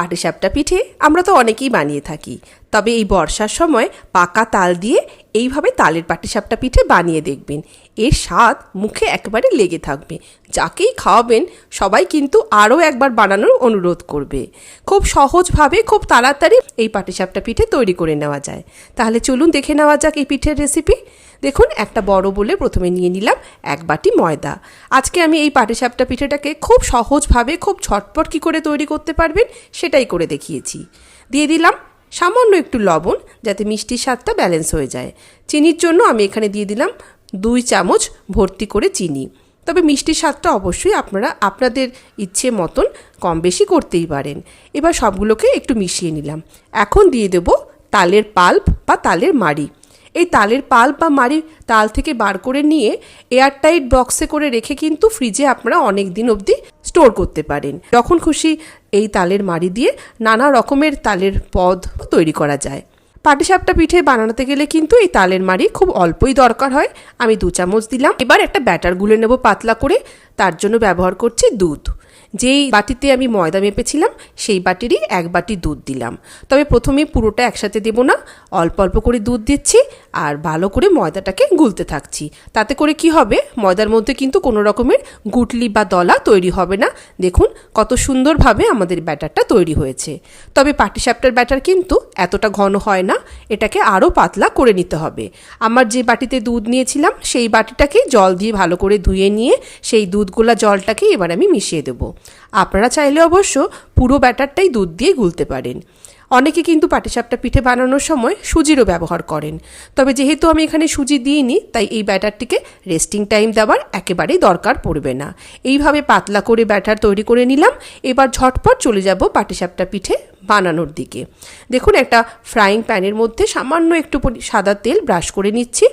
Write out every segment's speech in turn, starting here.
পাটিসাপটা পিঠে আমরা তো অনেকেই বানিয়ে থাকি। তবে এই বর্ষার সময় পাকা তাল দিয়ে এইভাবে তালের পাটিসাপটা পিঠে বানিয়ে দেখবেন। এর স্বাদ মুখে একেবারে লেগে থাকবে। যাকেই খাওয়াবেন, সবাই কিন্তু আরও একবার বানানোর অনুরোধ করবে। খুব সহজভাবে, খুব তাড়াতাড়ি এই পাটিসাপটা পিঠে তৈরি করে নেওয়া যায়। তাহলে চলুন দেখে নেওয়া যাক এই পিঠের রেসিপি দেখুন, একটা বড় বলে প্রথমে নিয়ে নিলাম এক বাটি ময়দা। আজকে আমি এই পাটিসাপটা পিঠেটাকে খুব সহজভাবে, খুব ঝটপট কী করে তৈরি করতে পারবেন সেটাই করে দেখিয়েছি। দিয়ে দিলাম সামান্য একটু লবণ, যাতে মিষ্টির স্বাদটা ব্যালেন্স হয়ে যায়। চিনির জন্য আমি এখানে দিয়ে দিলাম দুই চামচ ভর্তি করে চিনি। তবে মিষ্টির স্বাদটা অবশ্যই আপনারা আপনাদের ইচ্ছে মতন কম বেশি করতেই পারেন। এবার সবগুলোকে একটু মিশিয়ে নিলাম। এখন দিয়ে দেব তালের পাল্প বা তালের মাড়ি। এই তালের পাল্প বা মাড়ি তাল থেকে বার করে নিয়ে এয়ারটাইট বক্সে করে রেখে কিন্তু ফ্রিজে আপনারা অনেক দিন অবধি স্টোর করতে পারেন। যখন খুশি এই তালের মাড়ি দিয়ে নানা রকমের তালের পদ তৈরি করা যায়। পাটিসাপটা পিঠে বানাতে গেলে কিন্তু এই তালের মাড়ি খুব অল্পই দরকার হয়। আমি দু চামচ দিলাম। এবার একটা ব্যাটার গুলে নেব পাতলা করে। তার জন্য ব্যবহার করছি দুধ। যেই বাটিতে আমি ময়দা মেপেছিলাম, সেই বাটিরই এক বাটি দুধ দিলাম। তবে প্রথমে পুরোটা একসাথে দেব না, অল্প অল্প করে দুধ দিচ্ছি আর ভালো করে ময়দাটাকে গুলতে থাকছি। তাতে করে কি হবে, ময়দার মধ্যে কিন্তু কোনো রকমের গুটলি বা দলা তৈরি হবে না। দেখুন কত সুন্দরভাবে আমাদের ব্যাটারটা তৈরি হয়েছে। তবে পাটিসাপটার ব্যাটার কিন্তু এতটা ঘন হয় না, এটাকে আরও পাতলা করে নিতে হবে। আমার যে বাটিতে দুধ নিয়েছিলাম, সেই বাটিটাকে জল দিয়ে ভালো করে ধুয়ে নিয়ে সেই দুধগুলা জলটাকে এবার আমি মিশিয়ে দেবো। আপনারা চাইলে অবশ্য পুরো ব্যাটারটাই দুধ দিয়ে গুলতে পারেন। অনেকে কিন্তু পাটিসাপটা পিঠে বানানোর সময় সুজিরও ব্যবহার করেন। তবে যেহেতু আমি এখানে সুজি দিইনি, তাই এই ব্যাটারটিকে রেস্টিং টাইম দেওয়ার একেবারেই দরকার পড়বে না। এইভাবে পাতলা করে ব্যাটার তৈরি করে নিলাম। এবার ঝটপট চলে যাব পাটিসাপটা পিঠে বানানোর দিকে। দেখুন, একটা ফ্রাইং প্যানের মধ্যে সামান্য একটু সাদা তেল ব্রাশ করে নিচ্ছি।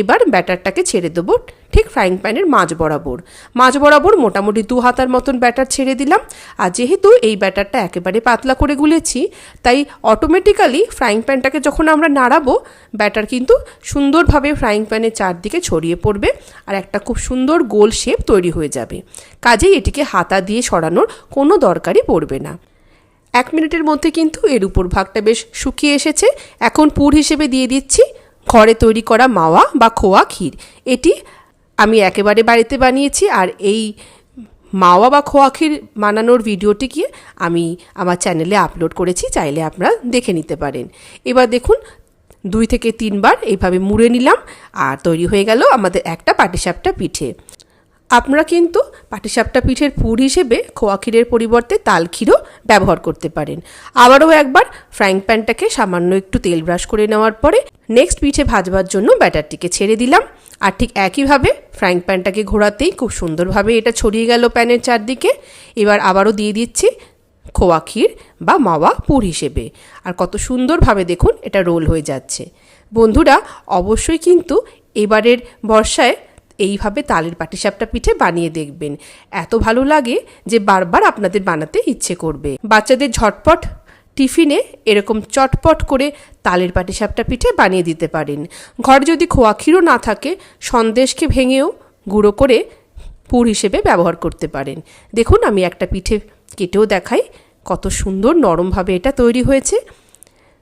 এবার ব্যাটারটাকে ছেড়ে দেবো ঠিক ফ্রাইং প্যানের মাঝ বরাবর। মাঝ বরাবর মোটামুটি দু হাতার মতন ব্যাটার ছেড়ে দিলাম। আর যেহেতু এই ব্যাটারটা একেবারে পাতলা করে গুলেছি, তাই অটোমেটিক্যালি ফ্রাইং প্যানটাকে যখন আমরা নাড়াবো, ব্যাটার কিন্তু সুন্দরভাবে ফ্রাইং প্যানের চারদিকে ছড়িয়ে পড়বে আর একটা খুব সুন্দর গোল শেপ তৈরি হয়ে যাবে। কাজেই এটিকে হাতা দিয়ে সরানোর কোনো দরকারই পড়বে না। এক মিনিটের মধ্যে কিন্তু এর উপর ভাগটা বেশ শুকিয়ে এসেছে। এখন পুর হিসেবে দিয়ে দিচ্ছি ঘরে তৈরি করা মাওয়া বা খোয়া ক্ষীর। এটি আমি একেবারে বাড়িতে বানিয়েছি আর এই মাওয়া বা খোয়া ক্ষীর বানানোর ভিডিওটি গিয়ে আমি আমার চ্যানেলে আপলোড করেছি, চাইলে আপনারা দেখে নিতে পারেন। এবার দেখুন, দুই থেকে তিনবার এইভাবে মুড়ে নিলাম আর তৈরি হয়ে গেল আমাদের একটা পাটিসাপটা পিঠে। আপনারা কিন্তু পাটিসাপটা পিঠের পুর হিসেবে খোয়া ক্ষীরের পরিবর্তে তাল ক্ষীরও ব্যবহার করতে পারেন। আবারও একবার ফ্রাইং প্যানটাকে সামান্য একটু তেল ব্রাশ করে নেওয়ার পরে নেক্সট পিঠে ভাজবার জন্য ব্যাটারটিকে ছেড়ে দিলাম। আর ঠিক একইভাবে ফ্রাইং প্যানটাকে ঘোরাতেই খুব সুন্দরভাবে এটা ছড়িয়ে গেল প্যানের চারদিকে। এবার আবারও দিয়ে দিচ্ছি খোয়া ক্ষীর বা মাওয়া পুর হিসেবে। আর কত সুন্দরভাবে দেখুন এটা রোল হয়ে যাচ্ছে। বন্ধুরা, অবশ্যই কিন্তু এবারের বর্ষায় এইভাবে তালের পাটিসাপটা পিঠে বানিয়ে দেখবেন। এত ভালো লাগে যে বারবার আপনাদের বানাতে ইচ্ছে করবে। বাচ্চাদের ঝটপট টিফিনে এরকম চটপট করে তালের পাটিসাপটা পিঠে বানিয়ে দিতে পারেন। ঘরে যদি খোয়া ক্ষীরও না থাকে, সন্দেশকে ভেঙেও গুঁড়ো করে পুর হিসেবে ব্যবহার করতে পারেন। দেখুন, আমি একটা পিঠে কেটেও দেখাই কত সুন্দর নরমভাবে এটা তৈরি হয়েছে।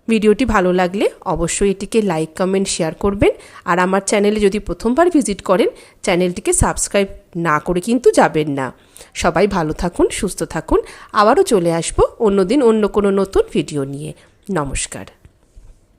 ভিডিওটি ভালো লাগলে অবশ্যই এটিকে লাইক, কমেন্ট, শেয়ার করবেন। আর আমার চ্যানেলে যদি প্রথমবার ভিজিট করেন, চ্যানেলটিকে সাবস্ক্রাইব না করে কিন্তু যাবেন না। সবাই ভালো থাকুন, সুস্থ থাকুন। আবারও চলে আসব অন্যদিন অন্য কোনো নতুন ভিডিও নিয়ে। নমস্কার।